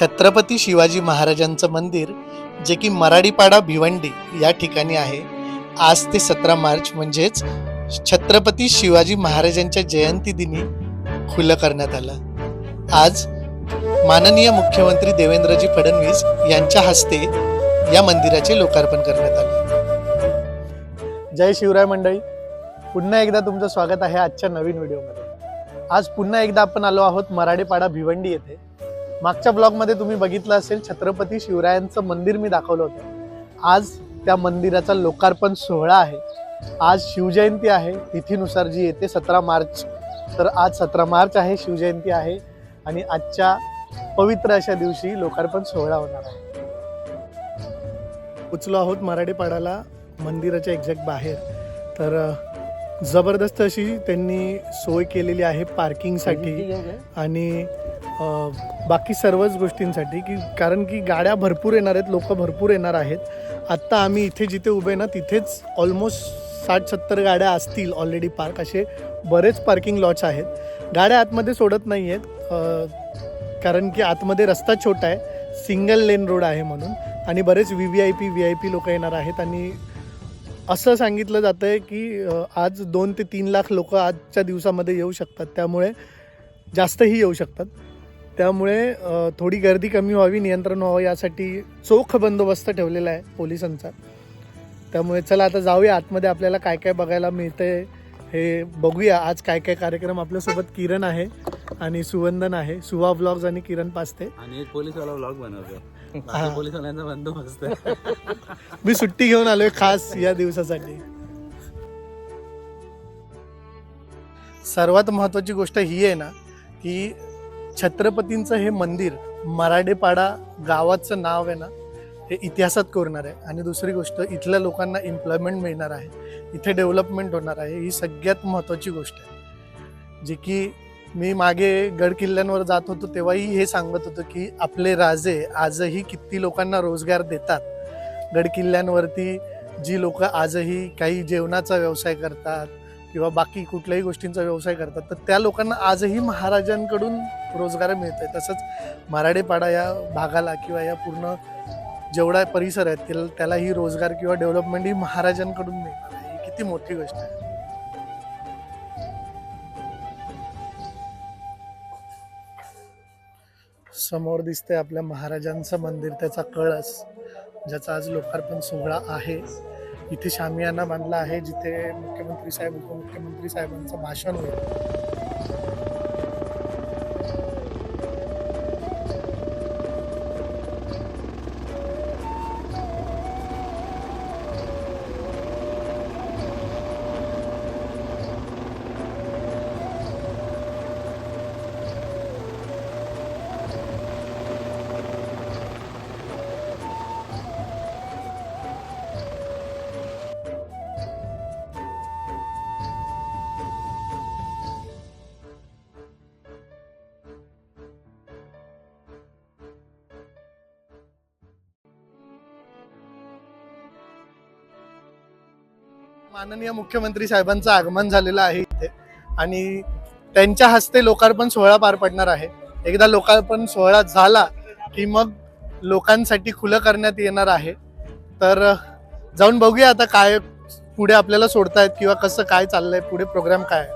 छत्रपती शिवाजी महाराजांचं मंदिर जे की मराडीपाडा भिवंडी या ठिकाणी आहे. आज ते सतरा मार्च म्हणजेच छत्रपती शिवाजी महाराजांच्या जयंती दिनी खुलं करण्यात आलं. आज माननीय मुख्यमंत्री देवेंद्रजी फडणवीस यांच्या हस्ते या मंदिराचे लोकार्पण करण्यात आले. जय शिवराय मंडळी. पुन्हा एकदा तुमचं स्वागत आहे आजच्या नवीन व्हिडिओमध्ये. आज पुन्हा एकदा आपण आलो आहोत मराठीपाडा भिवंडी येथे. मागच्या ब्लॉगमध्ये तुम्ही बघितलं असेल छत्रपती शिवरायांचं मंदिर मी दाखवलं होतं. आज त्या मंदिराचा लोकार्पण सोहळा आहे. आज शिवजयंती आहे तिथीनुसार जी येते सतरा मार्च. तर आज सतरा मार्च आहे शिवजयंती आहे आणि आजच्या पवित्र अशा दिवशी लोकार्पण सोहळा होणार आहे. उचलो आहोत मराठीपाड्याला मंदिराच्या एक्झॅक्ट बाहेर. तर जबरदस्त अशी त्यांनी सोय केलेली आहे पार्किंगसाठी आणि बाकी सर्वच गोष्टींसाठी की कारण की गाड्या भरपूर येणार आहेत लोक भरपूर येणार आहेत. आत्ता आम्ही इथे जिथे उभे ना तिथेच ऑलमोस्ट साठ सत्तर गाड्या असतील ऑलरेडी पार्क असे बरेच पार्किंग लॉट्स आहेत. गाड्या आतमध्ये सोडत नाही आहेत. कारण की आतमध्ये रस्ता छोटा आहे. सिंगल लेन रोड आहे म्हणून. आणि बरेच V V I P V I P लोक येणार आहेत. आणि असं सांगितलं जातं आहे की आज दोन ते तीन लाख लोक आजच्या दिवसामध्ये येऊ शकतात. त्यामुळे जास्तही येऊ शकतात. त्यामुळे थोडी गर्दी कमी व्हावी नियंत्रण व्हावं यासाठी चोख बंदोबस्त ठेवलेला आहे पोलिसांचा. त्यामुळे चला आता जाऊया आतमध्ये आपल्याला काय काय बघायला मिळतंय हे बघूया. आज काय काय कार्यक्रम आपल्यासोबत किरण आहे आणि सुवंदन आहे. सुवा ब्लॉग्स आणि किरण पास्ते आणि एक पोलीसवाला व्लॉग बनवतो पोलीसवाल्यांचा बंदोबस्त. मी सुट्टी घेऊन आलोय खास या दिवसासाठी. सर्वात महत्वाची गोष्ट ही आहे ना की छत्रपतींचं हे मंदिर मराडेपाडा गावाचं नाव आहे ना हे इतिहासात कोरणार आहे. आणि दुसरी गोष्ट इथल्या लोकांना एम्प्लॉयमेंट मिळणार आहे. इथे डेव्हलपमेंट होणार आहे. ही सगळ्यात महत्त्वाची गोष्ट आहे. जी की मी मागे गड किल्ल्यांवर जात होतो तेव्हाही हे सांगत होतो की आपले राजे आजही किती लोकांना रोजगार देतात. गड किल्ल्यांवरती जी लोक आजही काही जेवणाचा व्यवसाय करतात किंवा बाकी कुठल्याही गोष्टींचा व्यवसाय करतात तर त्या लोकांना आजही महाराजांकडून रोजगार मिळत आहे तसंच मराडेपाडा या भागाला किंवा या पूर्ण जेवढा परिसर आहे त्याला त्यालाही रोजगार किंवा डेव्हलपमेंट ही महाराजांकडून मिळणार आहे. ही किती मोठी गोष्ट आहे. समोर दिसते आपल्या महाराजांचं मंदिर त्याचा कळस ज्याचा आज लोकार्पण सोहळा आहे. इथे शामियाना बांधला आहे जिथे मुख्यमंत्री साहेब उपमुख्यमंत्री साहेबांचं भाषण होईल. माननीय मुख्यमंत्री साहेबांचं आगमन झालेलं आहे इथे. आणि त्यांच्या हस्ते लोकार्पण सोहळा पार पडणार आहे. एकदा लोकार्पण सोहळा झाला की मग लोकांसाठी खुलं करण्यात येणार आहे. तर जाऊन बघूया आता काय पुढे आपल्याला सोडतायत किंवा कसं काय चाललंय पुढे प्रोग्राम काय आहे.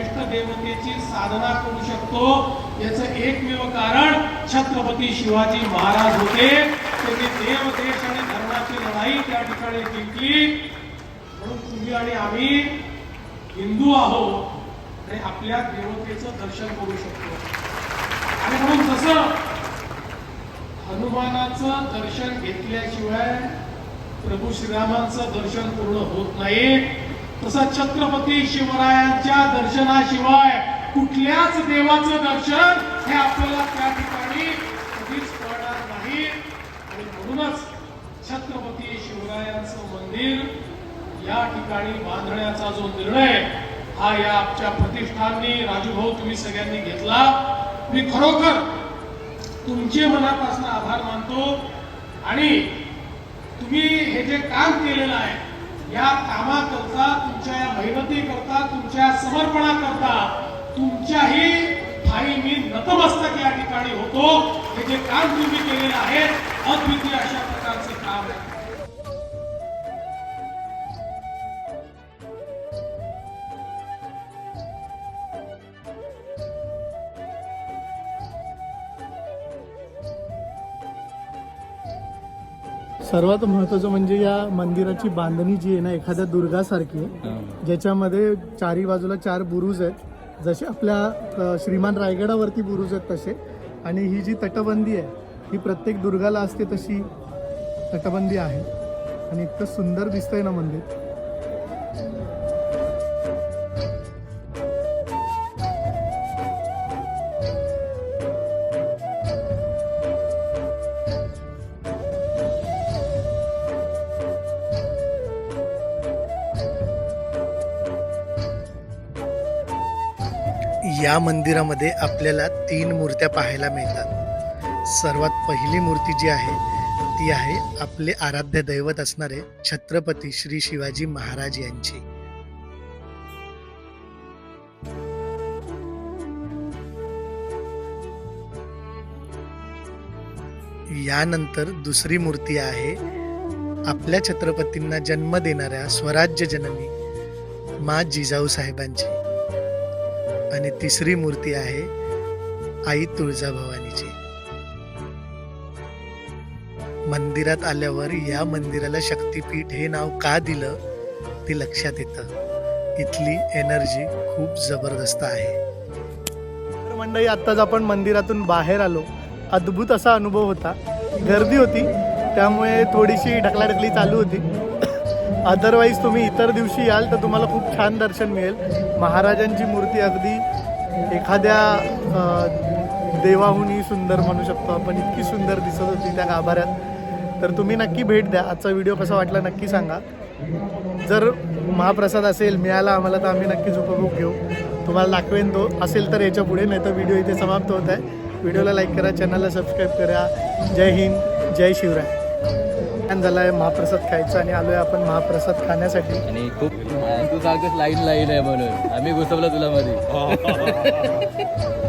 इष्ट देवतेची साधना करू शकतो. याचं एकमेव कारण छत्रपती शिवाजी महाराज होते. त्यांनी देव देश आणि धर्माची लढाई त्या ठिकाणी जिंकली. म्हणून तुम्ही आणि आम्ही हिंदू आहोत आणि आपल्या देवतेचं दर्शन करू शकतो. आणि म्हणून जसं हनुमानाचं दर्शन घेतल्याशिवाय प्रभू श्रीरामांचं दर्शन पूर्ण होत नाही तसं छत्रपती शिवरायांच्या दर्शनाशिवाय कुठल्याच देवाचं दर्शन हे आपल्याला त्या ठिकाणी कधीच कळणार नाही. आणि म्हणूनच छत्रपती शिवरायांचं मंदिर या ठिकाणी बांधण्याचा जो निर्णय हा या आमच्या प्रतिष्ठाननी राजूभाऊ तुम्ही सगळ्यांनी घेतला. मी खरोखर तुमचे मनापासून आभार मानतो. आणि तुम्ही हे जे काम केलेलं आहे या कामाकरता तुमच्या या मेहनतीकरता तुमच्या समर्पणाकरता तुमच्याही ठाई मी नतमस्तक या ठिकाणी होतो. हे जे काम तुम्ही केलेलं आहे अद्वितीय अशा प्रकारचं काम आहे. सर्वात महत्वाचं म्हणजे या मंदिराची बांधणी जी आहे ना एखाद्या दुर्गासारखी आहे. ज्याच्यामध्ये चारी बाजूला चार बुरुज आहेत. जसे आपल्या श्रीमान रायगडावरती बुरुज आहेत तसे. आणि ही जी तटबंदी आहे ही प्रत्येक दुर्गाला असते तशी तटबंदी आहे. आणि इतकं सुंदर दिसतंय ना मंदिर. या मंदिरामध्ये आपल्याला तीन मूर्त्या पाहायला मिळतात. सर्वात पहिली मूर्ती जी आहे ती आहे आपले आराध्य दैवत असणारे छत्रपती श्री शिवाजी महाराज यांची. यानंतर दुसरी मूर्ती आहे आपल्या छत्रपतींना जन्म देणाऱ्या स्वराज्य जननी मा जिजाऊ साहेबांची. आणि तिसरी मूर्ती आहे आई तुळजाभवानीची. मंदिरात आल्यावर या मंदिराला शक्तीपीठ हे नाव का दिलं ते लक्षात येतं. इथली एनर्जी खूप जबरदस्त आहे. तर मंडळी आत्ताच आपण मंदिरातून बाहेर आलो. अद्भुत असा अनुभव होता. गर्दी होती त्यामुळे थोडीशी ढकलाढकली चालू होती. अदरवाईज तुम्ही इतर दिवशी याल तर तुम्हाला खूप छान दर्शन मिळेल. महाराजांची मूर्ती अगदी एखाद्या देवाहूनही सुंदर म्हणू शकतो आपण. इतकी सुंदर दिसत होती त्या गाभाऱ्यात. तर तुम्ही नक्की भेट द्या. आजचा व्हिडिओ कसा वाटला नक्की सांगा. जर महाप्रसाद असेल मिळाला आम्हाला तर आम्ही नक्कीच उपभोग घेऊ. तुम्हाला दाखवेन तो. असेल तर याच्यापुढे नाही तर व्हिडिओ इथे समाप्त होत आहे. व्हिडिओला लाईक करा चॅनलला सबस्क्राईब करा. जय हिंद जय शिवराय. झाला आहे महाप्रसाद खायचा आणि आलो आहे आपण महाप्रसाद खाण्यासाठी. आणि खूप तू सांगतोस लाईन लाईन आहे म्हणून. आम्ही घुसवलं तुला मध्ये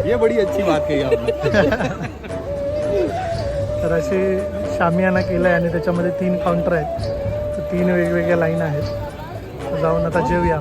ये बडी अच्छी बात कही आपने. तर असे शामियाना केलं आहे आणि त्याच्यामध्ये तीन काउंटर आहेत. तर तीन वेगवेगळ्या लाईन आहेत. जाऊन आता जेवूया